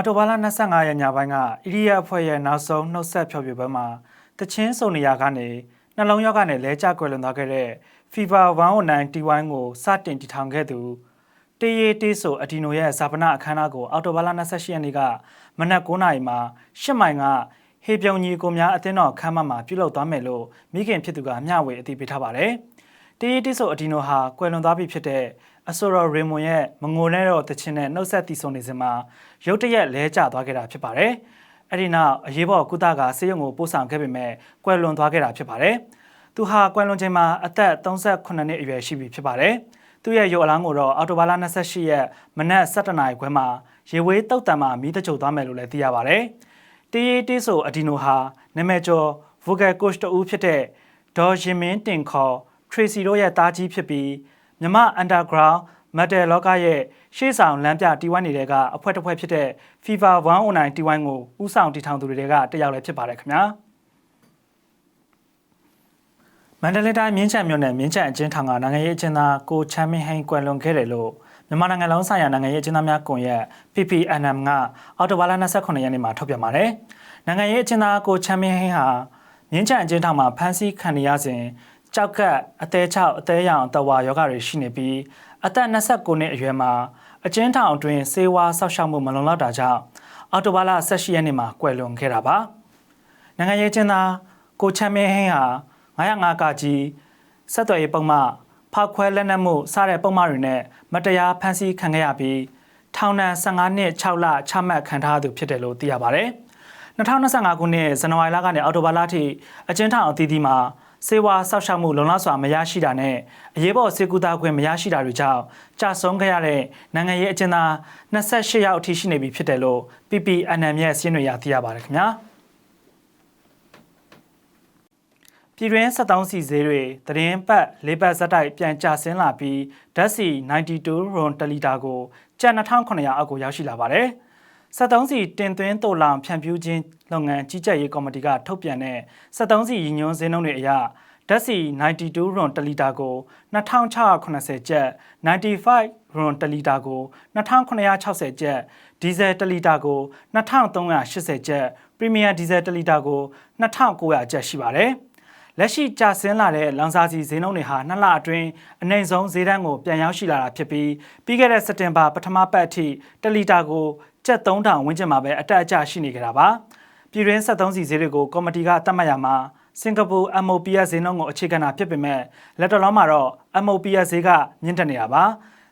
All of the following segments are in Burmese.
အော်တိုဘာလ25ရက်ညပိုင်းကဣရိယာအဖွဲ့ရဲ့နောက်ဆုံးနှုတ်ဆက်ဖျော်ဖြေပွဲမှာတချင်းစုံနေရာကနေနှလုံးရောဂါနဲ့လဲကျကွယ်လွန်သွားခဲ့တဲ့ Fever 109 T1 ကိုစတင်တည်ထောင်ခဲ့သူတေးရီတေးဆိုအဒီနိုရဲ့ဇာပနာအခမ်းအနားကိုအော်တိုဘာလ28ရက်နေ့ကမနက်9:00နာရီမှာ၈မိုင်ကဟေပြုံကြီးကိုများအသင်းတော်ခမ်းမမှာပြုလုပ်သွားမယ်လို့မိခင်ဖြစ်သူကမျှဝေအသိပေးထားပါတယ်။ တေးရီတေးဆိုအဒီနိုဟာကွယ်လွန်သွားပြီဖြစ်တဲ့အဆိုရောရေမွန်ရဲ့မငိုနဲ့တော့တခြင်းနဲ့နှုတ်ဆက်တည်ဆုံနေစဉ်မှာရုတ်တရက်လဲကျသွားခဲ့တာဖြစ်ပါတယ်။အဲ့ဒီနောက်အရေးပေါ်ကုသကဆေးရုံကိုပို့ဆောင်ခဲ့ပေမဲ့ကွယ်လွန်သွားခဲ့တာဖြစ်ပါတယ်။သူဟာကွယ်လွန်ချိန်မှာအသက်38နှစ်အရွယ်ရှိပြီဖြစ်ပါတယ်။သူ့ရဲ့ရုပ်အလောင်းကိုတော့အော်တိုဘာလ28ရက်မနက်7:00နာရီခွဲမှာရေဝေးတုတ်တံမှာမီးတကြိုသွားမယ်လို့လည်းသိရပါတယ်။တေးရီတေးဆိုအဒီနိုဟာနာမည်ကျော် vocal coach တူဖြစ်တဲ့ဒေါ်ရင်မင်းတင်ခေါ် Tracy တို့ရဲ့တားကြီးဖြစ်ပြီးမြမ underground metal လောကရဲ့ရှေ့ဆောင်လမ်းပြတီဝိုင်းနေတဲ့ကအဖွဲ့တစ်ဖွဲ့ဖြစ်တဲ့ FIFA 109တီဝိုင်းကိုဥဆောင်တည်ထောင်သူတွေကတယောက်လည်းဖြစ်ပါတယ်ခင်ဗျာမန္တလေးတိုင်းမြင်းချံမြို့နယ်မြင်းချံအချင်းထောင်ကနိုင်ငံရေးအကျဉ်းသားကိုချမ်းမင်းဟိန်ကွယ်လွန်ခဲ့တယ်လို့မြန်မာနိုင်ငံလုံးဆိုင်ရာနိုင်ငံရေးအကျဉ်းသားများကွန်ရက် PPNM ကအော်တိုဘာလ29ရက်နေ့မှာထုတ်ပြန်ပါတယ်။နိုင်ငံရေးအကျဉ်းသားကိုချမ်းမင်းဟိန်ဟာမြင်းချံအချင်းထောင်မှာဖမ်းဆီးခံရစဉ် ကြောက်ကပ်အသေးချောက်အသေးရောင်တဝါယောဂတွေရှိနေပြီးအသက်29နှစ်အရွယ်မှာအကျဉ်းထောင်အတွင်းဆေးဝါးဆောက်ရှောက်မှုမလုံလောက်တာကြောင့်အော်တိုဘာလ18ရက်နေ့မှာကွယ်လွန်ခဲ့တာပါနိုင်ငံရေးကျင်းသားကိုချမ်းမင်းဟင်းဟာ905ကကြီးဆက်သွယ်ရေးပုံမှဖောက်ခွဲလက်နက်မှုစတဲ့ပုံမှတွေနဲ့မတရားဖမ်းဆီးခံခဲ့ရပြီးထောင်ဒဏ်15နှစ်6လချမှတ်ခံထားသူဖြစ်တယ်လို့သိရပါတယ်2025ခုနှစ်ဇန်နဝါရီလကနေအောက်တိုဘာလထိအကျဉ်းထောင်အသီးသီးမှာ စေဝါဆောက်ရှောက်မှုလုံလောက်စွာမရရှိတာနဲ့အရေးပေါ်စေကူတာခွင့်မရရှိတာတွေကြောင့်ကြာဆုံးခဲ့ရတဲ့နိုင်ငံရေးအကျဉ်းသား28ယောက်အထိရှိနေပြီဖြစ်တယ်လို့ PPNM ရဲ့စီးနှွေရသိရပါတယ်ခင်ဗျာပြည်တွင်း73စီဈေးတွေသတင်းပတ်လေးပတ်ဇက်တိုက်ပြန်ကျဆင်းလာပြီးဓာတ်ဆီ92ရွန်တလီတာကိုကျပ်2900အောက်ကိုရောက်ရှိလာပါတယ်။ 73စီတင်သွင်းတိုလောင်ဖြန့်ဖြူးခြင်းလုပ်ငန်းကြီးကြပ်ရေးကော်မတီကထုတ်ပြန်တဲ့73စီရည်ညွှန်းဈေးနှုန်းတွေအရဓာတ်ဆီ92ရွန်တလီတာကို2680ကျပ်95ရွန်တလီတာကို2960ကျပ်ဒီဇယ်တလီတာကို2380ကျပ်ပရီမီယာဒီဇယ်တလီတာကို2900ကျပ်ရှိပါတယ်လက်ရှိကျဆင်းလာတဲ့လောင်စာဆီဈေးနှုန်းတွေဟာနှစ်လအတွင်းအနိုင်ဆုံးဈေးတန်းကိုပြန်ရောက်ရှိလာတာဖြစ်ပြီးပြီးခဲ့တဲ့စက်တင်ဘာပထမပတ်အထိတလီတာကို ကျပ်3000ဝန်းကျင်မှာပဲအတက်အကျရှိနေကြတာပါပြည်တွင်း73စီဈေးတွေကိုကော်မတီကသတ်မှတ်ရမှာစင်ကာပူ MOPS ဈေးနှုန်းကိုအခြေခံတာဖြစ်ပေမဲ့လက်တော်လုံးမှာတော့ MOPS ဈေးကမြင့်တက်နေတာပါ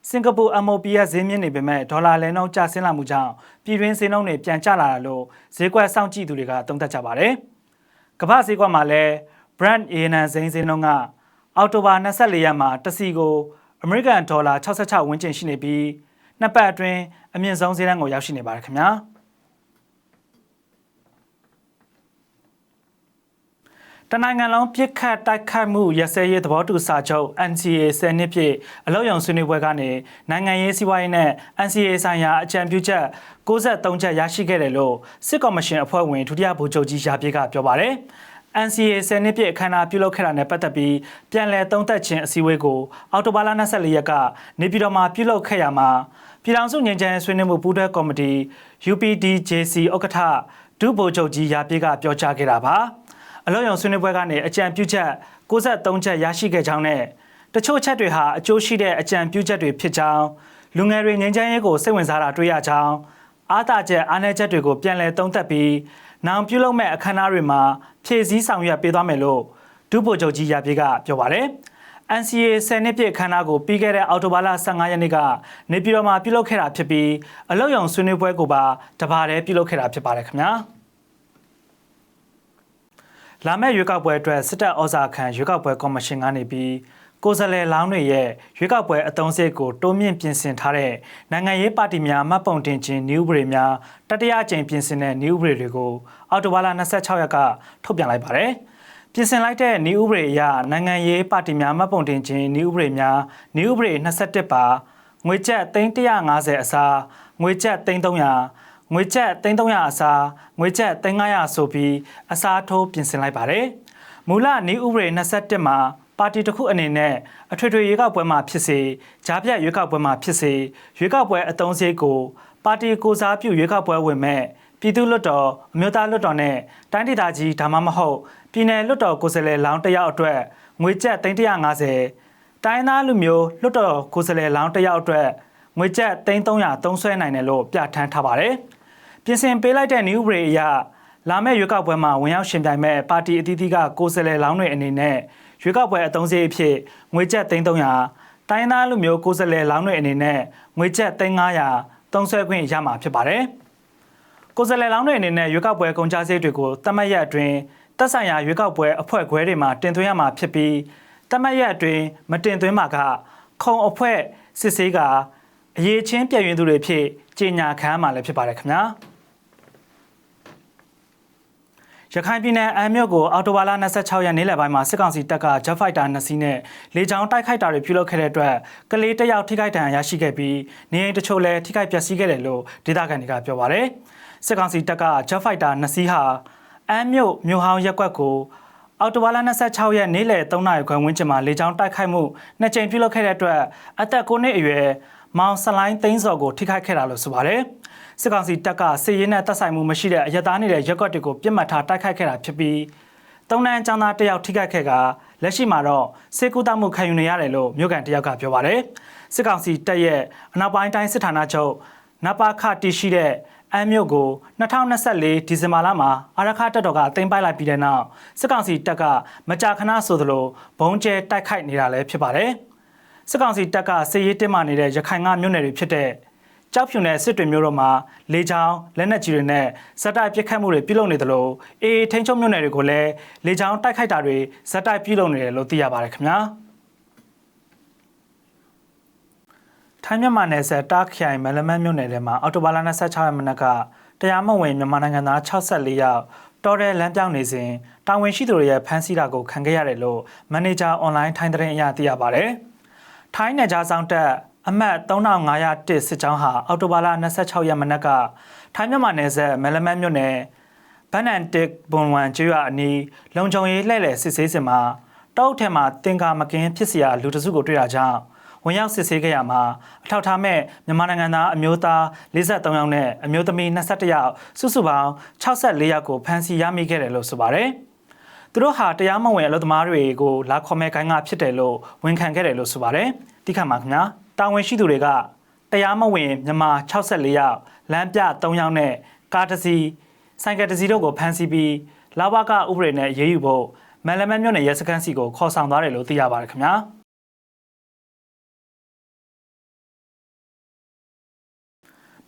စင်ကာပူ MOPS ဈေးမြင့်နေပေမဲ့ဒေါ်လာလဲနှုန်းကျဆင်းလာမှုကြောင့်ပြည်တွင်းဈေးနှုန်းတွေပြန်ကျလာတာလို့ဈေးကွက်စောင့်ကြည့်သူတွေကသုံးသပ်ကြပါတယ်ကမ္ဘာဈေးကွက်မှာလည်း Brent ရေနံဈေးဈေးနှုန်းကအောက်တိုဘာ24ရက်မှာတစ်စီကိုအမေရိကန်ဒေါ်လာ66ဝန်းကျင်ရှိနေပြီးနှစ်ပတ်အတွင်း အမြင့်ဆုံးဈေးတန်းကိုရောက်ရှိနေပါတယ်ခင်ဗျာတနိုင်ငံလုံးပြစ်ခတ်တိုက်ခိုက်မှုရစဲရေးသဘောတူစာချုပ် NCA 10နှစ်ပြည့်အလောက်ယုံဆွေးနွေးပွဲကနေနိုင်ငံရေးစီးပွားရေးနဲ့ NCA ဆိုင်ရာအကြံပြုချက်63ချက်ရရှိခဲ့တယ်လို့စစ်ကော်မရှင်အဖွဲ့ဝင်ဒုတိယဗိုလ်ချုပ်ကြီးရာပြေကပြောပါတယ်။ NCA 10နှစ်ပြည့်အခမ်းအနားပြုလုပ်ခဲ့တာနဲ့ပတ်သက်ပြီးပြန်လည်သုံးသပ်ခြင်းအစည်းအဝေးကိုအောက်တိုဘာလ24ရက်ကနေပြည်တော်မှာပြုလုပ်ခဲ့ရမှာ ပြည်ထောင်စုငြိမ်းချမ်းရေးဆွေးနွေးမှုပူးတွဲကော်မတီ UPDJC ဥက္ကဋ္ဌဒုဗိုလ်ချုပ်ကြီးရာပြေကပြောကြားခဲ့တာပါအလို့ရုံဆွေးနွေးပွဲကနေအကြံပြုချက်63ချက်ရရှိခဲ့ကြောင်းနဲ့တချို့ချက်တွေဟာအကျိုးရှိတဲ့အကြံပြုချက်တွေဖြစ်ကြောင်းလူငယ်တွေငြိမ်းချမ်းရေးကိုစိတ်ဝင်စားတာတွေ့ရကြောင်းအားသာချက်အားနည်းချက်တွေကိုပြန်လည်သုံးသပ်ပြီးနောင်ပြုလုပ်မဲ့အခမ်းအနားတွေမှာဖြည့်ဆည်းဆောင်ရွက်ပေးသွားမယ်လို့ဒုဗိုလ်ချုပ်ကြီးရပြေကပြောပါတယ်။ NCA 10နှစ်ပြည့်ခမ်းနားကိုပြီးခဲ့တဲ့အောက်တိုဘာလ15ရက်နေ့ကနေပြည်တော်မှာပြုလုပ်ခဲ့တာဖြစ်ပြီးအလုတ်ရုံဆွေးနွေးပွဲကိုပါတပါးတည်းပြုလုပ်ခဲ့တာဖြစ်ပါတယ်ခင်ဗျာလာမယ့်ရွေးကောက်ပွဲအတွက်စစ်တပ်ဩဇာခံရွေးကောက်ပွဲကော်မရှင်ကနေပြီးကိုယ်စားလှယ်လောင်းတွေရဲ့ရွေးကောက်ပွဲအသုံးစရိတ်ကိုတိုးမြင့်ပြင်ဆင်ထားတဲ့နိုင်ငံရေးပါတီများမှတ်ပုံတင်ခြင်းနည်းဥပဒေများတတိယအကြိမ်ပြင်ဆင်တဲ့နည်းဥပဒေတွေကိုအောက်တိုဘာလ26ရက်ကထုတ်ပြန်လိုက်ပါတယ်။ ပြင်ဆင်လိုက်တဲ့နည်းဥပဒေအရနိုင်ငံရေးပါတီများမှတ်ပုံတင်ခြင်းနည်းဥပဒေများနည်းဥပဒေ21ပါငွေကျပ်350အစားငွေကျပ်300ငွေကျပ်300အစားငွေကျပ်300ဆိုပြီးအစားထိုးပြင်ဆင်လိုက်ပါတယ်မူလနည်းဥပဒေ21မှာပါတီတစ်ခုအနေနဲ့အထွေထွေရွေးကောက်ပွဲမှာဖြစ်စေဂျားပြတ်ရွေးကောက်ပွဲမှာဖြစ်စေရွေးကောက်ပွဲအသုံးစရိတ်ကိုပါတီကိုစားပြုရွေးကောက်ပွဲဝင်မဲ့ ပြည်သူ့လွှတ်တော်အမျိုးသားလွှတ်တော်နဲ့တိုင်းဒေသကြီးဒါမှမဟုတ်ပြည်내လွှတ်တော်ကိုယ်စားလှယ်လောင်းတစ်ယောက်အတွက်ငွေကျပ်350တိုင်းသားလူမျိုးလွှတ်တော်ကိုယ်စားလှယ်လောင်းတစ်ယောက်အတွက်ငွေကျပ်300သုံးစွဲနိုင်တယ်လို့ပြဋ္ဌာန်းထားပါတယ်။ပြင်ဆင်ပေးလိုက်တဲ့ new rate အရလာမယ့်ရွေးကောက်ပွဲမှာဝင်ရောက်ရှင်ပြိုင်မဲ့ပါတီအသီးသီးကကိုယ်စားလှယ်လောင်းတွေအနေနဲ့ရွေးကောက်ပွဲအသုံးစရိတ်အဖြစ်ငွေကျပ်300တိုင်းသားလူမျိုးကိုယ်စားလှယ်လောင်းတွေအနေနဲ့ငွေကျပ်300သုံးစွဲခွင့်ရမှာဖြစ်ပါတယ်။ ကိုယ်စားလှယ်လောင်းတွေအနေနဲ့ရွေးကောက်ပွဲကုန်ကျစရိတ်တွေကိုတတ်မှတ်ရက်အတွင်းတက်ဆိုင်ရာရွေးကောက်ပွဲအဖွဲ့ခွဲတွေမှာတင်သွင်းရမှာဖြစ်ပြီးတတ်မှတ်ရက်အတွင်းမတင်သွင်းမှာကခုံအဖွဲ့စစ်ဆေးကအရေးချင်းပြည့်ရင်သူတွေဖြစ်ကြီးညာခံမှာလည်းဖြစ်ပါတယ်ခင်ဗျာရခိုင်ပြည်နယ်အမ်းမြို့ကိုအော်တိုဘာလ26ရက်နေ့လယ်ပိုင်းမှာစစ်ကောင်စီတပ်က Jet Fighter 2စီးနဲ့လေကြောင်းတိုက်ခိုက်တာတွေပြုလုပ်ခဲ့တဲ့အတွက်ကလေးတစ်ယောက်ထိခိုက်ဒဏ်ရာရရှိခဲ့ပြီးနေအိမ်တချို့လည်းထိခိုက်ပျက်စီးခဲ့တယ်လို့ဒေသခံတွေကပြောပါရယ် စစ်ကောင်စီတပ်က Jet Fighter 2စီးဟာအမ်းမြို့မြို့ဟောင်းရက်ကွက်ကိုအော်တိုဘာလ26ရက်နေ့လယ်3နာရီခွဲဝန်းကျင်မှာလေကြောင်းတိုက်ခိုက်မှုနှစ်ကြိမ်ပြုလုပ်ခဲ့တဲ့အတွက်အသက်9နှစ်အရွယ်မောင်စလိုင်းသိန်းစော်ကိုထိခိုက်ခဲ့တာလို့ဆိုပါတယ်။စစ်ကောင်စီတပ်ကစစ်ရေးနဲ့တပ်ဆိုင်မှုမရှိတဲ့အရသားနေတဲ့ရက်ကွက်တွေကိုပြစ်မှတ်ထားတိုက်ခိုက်ခဲ့တာဖြစ်ပြီးသုံးနန်းចောင်းသားတယောက်ထိခိုက်ခဲ့ကလက်ရှိမှာတော့စေကူတမှုခံယူနေရတယ်လို့မြို့ကန်တယောက်ကပြောပါတယ်။စစ်ကောင်စီတပ်ရဲ့အနောက်ပိုင်းတိုင်းစစ်ဌာနချုပ်နပါခတီရှိတဲ့ အမ်းမြို့ကို2024ဒီဇင်ဘာလမှာအာရခတပ်တော်ကတင်ပိုက်လိုက်ပြီးတဲ့နောက်စစ်ကောင်စီတပ်ကမကြာခဏဆိုသလိုဘုံကျဲတိုက်ခိုက်နေတာလည်းဖြစ်ပါတယ်။စစ်ကောင်စီတပ်ကစစ်ရေးတင်းမာနေတဲ့ရခိုင်ကမြို့နယ်တွေဖြစ်တဲ့ကြောက်ဖြူနယ်စစ်တွေမျိုးတို့မှာလေကြောင်းလက်နက်ကြီးတွေနဲ့ဇက်တိုက်ပစ်ခတ်မှုတွေပြုလုပ်နေသလိုအေးထိန်ချုံမြို့နယ်တွေကိုလည်းလေကြောင်းတိုက်ခိုက်တာတွေဇက်တိုက်ပြုလုပ်နေတယ်လို့သိရပါတယ်ခင်ဗျာ။ ထိုင်းမြန်မာနယ်စပ်တားခိုင်မလမန်းမြို့နယ်ထဲမှာအော်တိုဘားလ26ရက်မနက်ကတရားမဝင်မြန်မာနိုင်ငံသား64ယောက်တော်ရဲလမ်းပြောင်းနေစဉ်တာဝန်ရှိသူတွေရဲ့ဖမ်းဆီးတာကိုခံခဲ့ရတယ်လို့မန်နေဂျာအွန်လိုင်းထိုင်းသတင်းအရသိရပါဗျ။ထိုင်းနယ်ခြားဆောင်တပ်အမှတ်3501စစ်ကြောင်းဟာအော်တိုဘားလ26ရက်မနက်ကထိုင်းမြန်မာနယ်စပ်မလမန်းမြို့နယ်ဘန်နန်တစ်ဘွန်ဝန်ကျွာအနီးလုံခြုံရေးလှည့်လည်စစ်ဆေးစင်မှာတောက်ထဲမှာတင်ကာမကင်းဖြစ်စရာလူတစုကိုတွေ့တာကြောင့် ဝင်ရောက်စစ်ဆေးခဲ့ရမှာအထောက်ထားမဲ့မြန်မာနိုင်ငံသားအမျိုးသား53ယောက်နဲ့အမျိုးသမီး21ယောက်စုစုပေါင်း64ယောက်ကိုဖမ်းဆီးရမိခဲ့တယ်လို့ဆိုပါတယ်။သူတို့ဟာတရားမဝင်အလုပ်သမားတွေကိုလာခေါ်မဲ့ခိုင်းကဖြစ်တယ်လို့ဝန်ခံခဲ့တယ်လို့ဆိုပါတယ်။တိခတ်ပါခင်ဗျာ။တာဝန်ရှိသူတွေကတရားမဝင်မြန်မာ64ယောက်လမ်းပြ3ယောက်နဲ့ကားတစ်စီးဆိုင်ကယ်တစ်စီးတို့ကိုဖမ်းဆီးပြီးလာဘကဥပဒေနဲ့ရေးယူဖို့မန်လမတ်မြို့နယ်ရဲစခန်းစီကိုခေါ်ဆောင်သွားတယ်လို့သိရပါတယ်ခင်ဗျာ။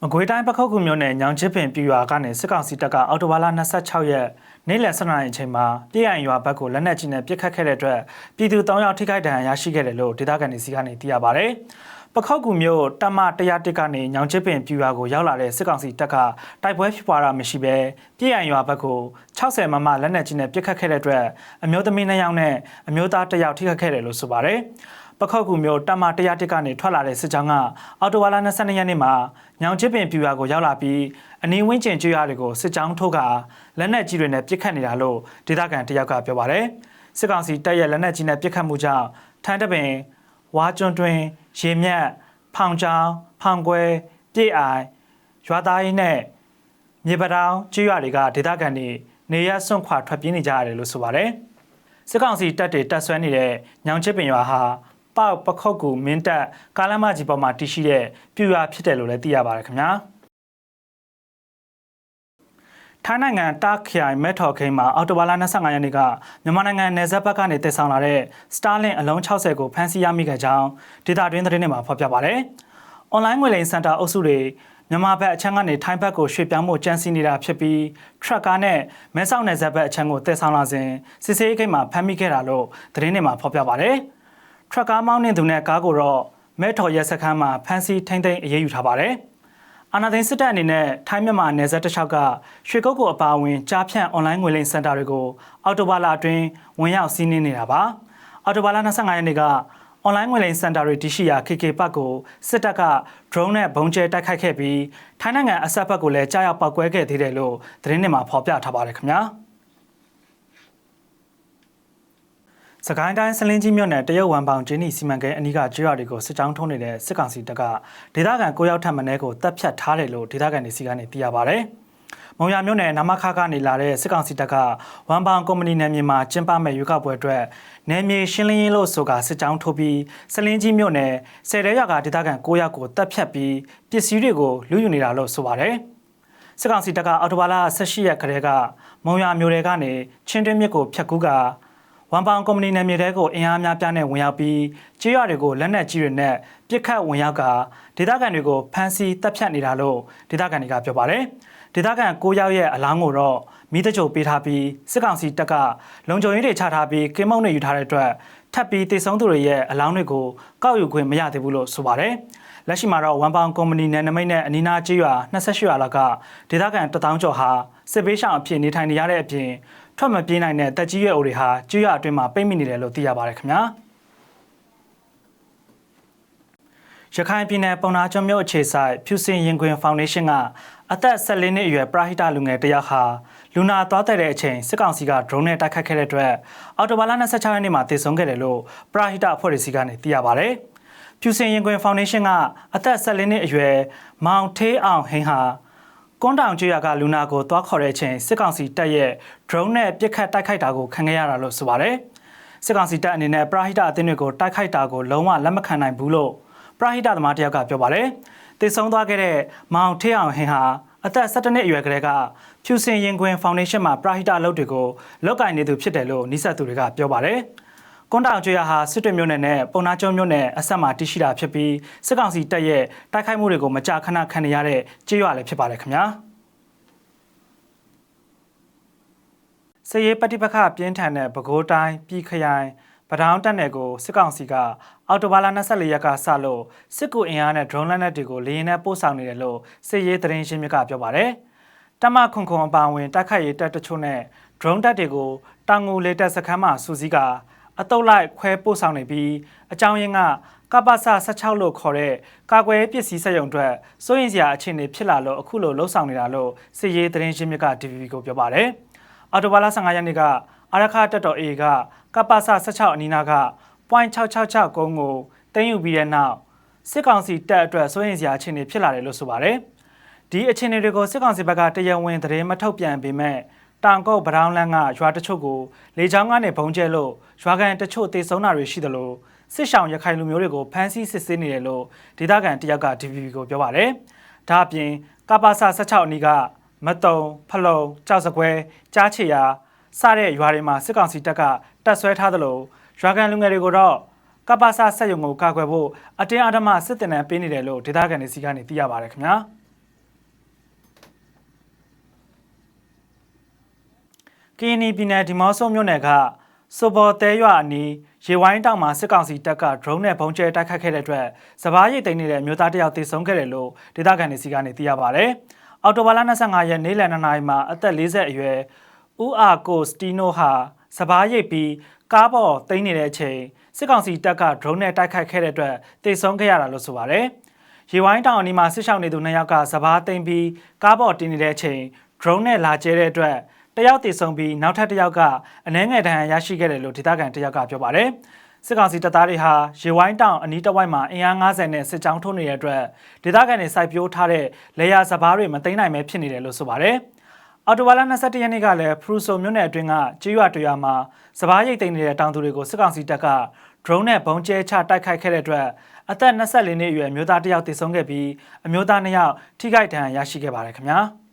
မကွေးတိုင်းပခုတ်ကူမြို့နယ်ညောင်ချစ်ပင်ပြရွာကနေစစ်ကောင်စီတပ်ကအော်တိုဘာလ26ရက်နေ့လယ်12နာရီအချိန်မှာပြည်ရန်ရွာဘက်ကိုလက်နက်ကြီးနဲ့ပစ်ခတ်ခဲ့တဲ့အတွက်ပြည်သူ3ယောက်ထိခိုက်ဒဏ်ရာရရှိခဲ့တယ်လို့ဒေသခံတွေစီကနေသိရပါဗျ။ပခောက်ကူမြို့တမ101ကနေညောင်ချစ်ပင်ပြူရွာကိုရောက်လာတဲ့စစ်ကောင်စီတပ်ကတိုက်ပွဲဖြစ်ပွားတာမရှိဘဲပြည်ရန်ရွာဘက်ကို60မမလက်နက်ကြီးနဲ့ပစ်ခတ်ခဲ့တဲ့အတွက်အမျိုးသမီး2ယောက်နဲ့အမျိုးသား1ယောက်ထိခိုက်ခဲ့တယ်လို့ဆိုပါတယ်။ ပခောက်ကူမျိုးတမ101ကနေထွက်လာတဲ့စစ်ကြောင်းကအော်တိုဝါလာ22ရက်နေ့မှာညောင်ချစ်ပင်ပြူရွာကိုရောက်လာပြီးအနီးဝင်းကျင်ကျွော်တွေကိုစစ်ကြောင်းထိုးကလက်နက်ကြီးတွေနဲ့ပစ်ခတ်နေတာလို့ဒေသခံတယောက်ကပြောပါတယ်စစ်ကောင်စီတပ်ရဲ့လက်နက်ကြီးနဲ့ပစ်ခတ်မှုကြောင့်ထန်းတပင်ဝါကျွန်းတွင်ရေမြတ်ဖောင်ချောင်းဖောင်ကွဲပြည့်အိုင်ရွာသားရင်းနဲ့မြေပတောင်ကျွော်တွေကဒေသခံတွေနေရစွန့်ခွာထွက်ပြေးနေကြရတယ်လို့ဆိုပါတယ်စစ်ကောင်စီတပ်တွေတပ်ဆွဲနေတဲ့ညောင်ချစ်ပင်ရွာဟာ ပောက်ပခုတ်ကူမင်းတပ်ကားလမ်းမကြီးပေါ်မှာတည်ရှိတဲ့ပြူရွာဖြစ်တယ်လို့လည်းသိရပါတယ်ခင်ဗျာထိုင်းနိုင်ငံတာခရိုင်မဲထော်ခိန်းမှာအော်တိုဘာလ25ရက်နေ့ကမြန်မာနိုင်ငံနယ်စပ်ဘက်ကနေတည်ဆောင်လာတဲ့ Starlink အလုံး60ကိုဖမ်းဆီးရမိခဲ့ကြောင်းဒေတာတွင်းသတင်းတွေမှာဖော်ပြပါတယ်။ online ငွေလိမ်စင်တာအုပ်စုတွေမြန်မာဘက်အချမ်းကနေထိုင်းဘက်ကိုရွှေ့ပြောင်းမှုကြမ်းစီနေတာဖြစ်ပြီး truck ကားနဲ့မဲဆောက်နယ်စပ်ဘက်အချမ်းကိုတည်ဆောင်လာစဉ်စစ်ဆေးဂိတ်မှာဖမ်းမိခဲ့တာလို့သတင်းတွေမှာဖော်ပြပါတယ်။ ထရက်ကားမောင်းနှင်သူနဲ့ကားကိုတော့မဲထော်ရဲစခန်းမှာဖမ်းဆီးထိန်းသိမ်းအရေးယူထားပါတယ်။အာနာသိန်းစစ်တပ်အနေနဲ့ထိုင်းမြန်မာနယ်စပ်တစ်လျှောက်ကရွှေကုတ်ကိုအပါအဝင်ကြားဖြန့်အွန်လိုင်းငွေလိမ်စင်တာတွေကိုအော်တိုဘာလအတွင်းဝင်ရောက်စီးနင်းနေတာပါ။အော်တိုဘာလ25ရက်နေ့ကအွန်လိုင်းငွေလိမ်စင်တာတွေတရှိရာ KK ပတ်ကိုစစ်တပ်က drone နဲ့ဘုံကျဲတိုက်ခိုက်ခဲ့ပြီးထိုင်းနိုင်ငံအဆက်ဘက်ကိုလည်းကြားရောက်ပောက်ကွဲခဲ့သေးတယ်လို့သတင်းတွေမှာဖော်ပြထားပါတယ်ခင်ဗျာ။ စကိုင်းတိုင်းစလင်းကြီးမြို့နယ်တရုတ်ဝမ်ပေါင်ကျင်းနီစီမံကိန်းအနီးကကျွော်တွေကိုစစ်ကြောင်းထုံးနေတဲ့စစ်ကောင်စီတပ်ကဒေသခံ9ယောက်ထပ်မံတဲ့ကိုတပ်ဖြတ်ထားတယ်လို့ဒေသခံတွေစီကနေသိရပါဗျ။မုံရမြို့နယ်နမခကနေလာတဲ့စစ်ကောင်စီတပ်ကဝမ်ပေါင်ကုမ္ပဏီနယ်မြေမှာကျင်းပမဲ့ရွေးကောက်ပွဲအတွက်နယ်မြေရှင်းလင်းရေးလို့ဆိုကစစ်ကြောင်းထိုးပြီးစလင်းကြီးမြို့နယ်ဆယ်တဲရွာကဒေသခံ9ယောက်ကိုတပ်ဖြတ်ပြီးပစ္စည်းတွေကိုလူယူနေတာလို့ဆိုပါတယ်။စစ်ကောင်စီတပ်ကအော်တိုဘာလ18ရက်ခရဲကမုံရမြို့တွေကနေချင်းတွင်းမြစ်ကိုဖျက်ကူးက ဝမ်ပေါင်ကုမ္ပဏီနယ်မြေတဲကိုအင်အားများပြားနဲ့ဝင်ရောက်ပြီးကြေးရွာတွေကိုလက်နက်ကြီးတွေနဲ့ပစ်ခတ်ဝင်ရောက်ကဒေသခံတွေကိုဖမ်းဆီးတပ်ဖြတ်နေတာလို့ဒေသခံတွေကပြောပါတယ်။ဒေသခံ၉ယောက်ရဲ့အလောင်းကိုတော့မိတကြိုပေးထားပြီးစစ်ကောင်စီတပ်ကလုံခြုံရေးတွေချထားပြီးကင်းမုံတွေယူထားတဲ့အတွက်ထပ်ပြီးတည်ဆုံသူတွေရဲ့အလောင်းတွေကိုကောက်ယူခွင့်မရသေးဘူးလို့ဆိုပါတယ်။လက်ရှိမှာတော့ဝမ်ပေါင်ကုမ္ပဏီနယ်နိမိတ်နဲ့အနီးနားကြေးရွာ28ရွာလောက်ကဒေသခံတထောင်ကျော်ဟာစစ်ဘေးရှောင်အဖြစ်နေထိုင်နေရတဲ့အပြင် ထွက်မပြေးနိုင်တဲ့တက်ကြီးရွယ်အိုတွေဟာကျွေးရအတွင်းမှာပိတ်မိနေတယ်လို့သိရပါတယ်ခင်ဗျာရခိုင်ပြည်နယ်ပုံနာကျွန်းမြို့အခြေဆိုင်ဖြူစင်ရင်ခွင်ဖောင်ဒေးရှင်းကအသက်14နှစ်အရွယ်ပရာဟိတလူငယ်တယောက်ဟာလူနာသွားတဲ့အချိန်စစ်ကောင်စီက drone နဲ့တိုက်ခတ်ခဲ့တဲ့အတွက်အော်တိုဘာလ26ရက်နေ့မှာတည်ဆုံခဲ့တယ်လို့ပရာဟိတအဖွဲ့အစည်းကနေသိရပါတယ်ဖြူစင်ရင်ခွင်ဖောင်ဒေးရှင်းကအသက်14နှစ်အရွယ်မောင်ထေးအောင်ဟင်းဟာ ကွန်တောင်ကျွော်ကလူနာကိုသွားခေါ်တဲ့အချိန်စစ်ကောင်စီတပ်ရဲ့ drone နဲ့ပစ်ခတ်တိုက်ခိုက်တာကိုခံခဲ့ရတာလို့ဆိုပါတယ်။စစ်ကောင်စီတပ်အနေနဲ့ပရာဟိတအသင်းတွေကိုတိုက်ခိုက်တာကိုလုံးဝလက်မခံနိုင်ဘူးလို့ပရာဟိတသမားတယောက်ကပြောပါတယ်။တည်ဆုံသွားခဲ့တဲ့မောင်ထေးအောင်ဟင်ဟာအသက်17နှစ်အရွယ်ကလေးကဖြူစင်ရင်ခွင်ဖောင်ဒေးရှင်းမှာပရာဟိတအလုပ်တွေကိုလုပ်ကင်နေသူဖြစ်တယ်လို့နှိစက်သူတွေကပြောပါတယ်။ ကွန်တောင်ကျွော်ဟာစစ်တွေမြို့နယ်နဲ့ပုံနာကျွန်းမြို့နယ်အဆက်မှာတရှိတာဖြစ်ပြီးစစ်ကောင်စီတပ်ရဲ့တိုက်ခိုက်မှုတွေကိုမကြာခဏခံနေရတဲ့ကြေးရွာလည်းဖြစ်ပါတယ်ခင်ဗျာစရေးပฏิပခပြင်းထန်တဲ့ပဲခူးတိုင်းပြည်ခရိုင်ပဒေါင်းတက်နယ်ကိုစစ်ကောင်စီကအော်တိုဘာလ24ရက်ကစလို့စစ်ကူအင်အားနဲ့ drone လက်နက်တွေကိုလေယာဉ်နဲ့ပို့ဆောင်နေတယ်လို့စစ်ရေးသတင်းရှင်းမြစ်ကပြောပါတယ်။တမခွန်ခွန်အပါဝင်တိုက်ခိုက်ရေးတပ်တချို့နဲ့ drone တပ်တွေကိုတောင်ငူလေတပ်စခန်းမှာစူးစီးက အတုပ်လိုက်ခွဲပို့ဆောင်နေပြီးအကြောင်းရင်းကကပ္ပစ16လို့ခေါ်တဲ့ကာကွယ်ပစ္စည်းစက်ရုံအတွက်စိုးရင်စရာအခြေအနေဖြစ်လာလို့အခုလိုလှုပ်ဆောင်နေတာလို့စစ်ရေးသတင်းရှင်းမြစ်က DVB ကိုပြောပါတယ်။အော်တိုဘာလ15ရက်နေ့ကအာရခတက်တော် A ကကပ္ပစ16အနီးနားက .666 ကုန်းကိုတင်ယူပြီးတဲ့နောက်စစ်ကောင်စီတပ်အတွက်စိုးရင်စရာအခြေအနေဖြစ်လာတယ်လို့ဆိုပါတယ်။ဒီအခြေအနေတွေကိုစစ်ကောင်စီဘက်ကတရားဝင်သတင်းမထုတ်ပြန်ပေမဲ့ တောင်ကုတ်ဗရောင်းလန်းကရွာတချို့ကိုလေချောင်းကနေဘုံကျဲလို့ရွာကန်တချို့တေဆုံးတာတွေရှိတယ်လို့စစ်ဆောင်ရခိုင်လူမျိုးတွေကိုဖမ်းဆီးစစ်ဆေးနေတယ်လို့ဒေသခံတယောက်က DVB ကိုပြောပါတယ်။ဒါအပြင်ကပါစာ16အနီးကမတုံဖလုံကြောက်စကွဲကြားချေယာစတဲ့ရွာတွေမှာစစ်ကောင်စီတပ်ကတပ်ဆွဲထားသလိုရွာကန်လူငယ်တွေကိုတော့ကပ္ပစဆက်ယုံကိုကာကွယ်ဖို့အတင်းအဓမ္မစစ်တင်နံပေးနေတယ်လို့ဒေသခံတွေစီကနေသိရပါတယ်ခင်ဗျာ ကင်းနီပြည်နယ်ဒီမော့ဆိုမြို့နယ်ကစိုးပေါ်တဲရွာအနီးရေဝိုင်းတောင်မှာစစ်ကောင်စီတပ်က drone နဲ့ဘုံကျဲတိုက်ခတ်ခဲ့တဲ့အတွက်စပားရိတ်သိမ်းနေတဲ့အမျိုးသားတယောက်သေဆုံးခဲ့တယ်လို့ဒေသခံတွေစီကနေသိရပါတယ်။အော်တိုဘာလ25ရက်နေ့လယ်2နာရီမှာအသက်40အရွယ်ဦးအာကိုစတီနိုဟာစပားရိတ်ပြီးကားပေါ်သိမ်းနေတဲ့အချိန်စစ်ကောင်စီတပ်က drone နဲ့တိုက်ခိုက်ခဲ့တဲ့အတွက်တေဆုံးခဲ့ရတာလို့ဆိုပါတယ်။ရေဝိုင်းတောင်အနီးမှာစစ်ရှောင်နေသူနှစ်ယောက်ကစပားသိမ်းပြီးကားပေါ်တင်နေတဲ့အချိန် drone နဲ့လာကျဲတဲ့အတွက် တယောက်တေဆုံးပြီးနောက်ထပ်တယောက်ကအနှဲငယ်ဒဏ်ရာရရှိခဲ့တယ်လို့ဒေသခံတယောက်ကပြောပါတယ်။စစ်ကောင်စီတပ်သားတွေဟာရေဝိုင်းတောင်အနီးတစ်ဝိုက်မှာအင်အား90နဲ့စစ်ကြောင်းထိုးနေတဲ့အတွက်ဒေသခံတွေစိုက်ပျိုးထားတဲ့လေယာစပားတွေမသိမ်းနိုင်ပဲဖြစ်နေတယ်လို့ဆိုပါတယ်။အော်တိုဝါလာ21ရက်နေ့ကလည်းဖရူဆိုမြို့နယ်အတွင်းကကြေးရွာတရွာမှာစပားရိတ်သိမ်းနေတဲ့တောင်သူတွေကိုစစ်ကောင်စီတပ်က drone နဲ့ဘုံကျဲချတိုက်ခိုက်ခဲ့တဲ့အတွက်အသက်24နှစ်အရွယ်မျိုးသားတစ်ယောက်သေဆုံးခဲ့ပြီးအမျိုးသား2ယောက်ထိခိုက်ဒဏ်ရာရရှိခဲ့ပါတယ်ခင်ဗျာ။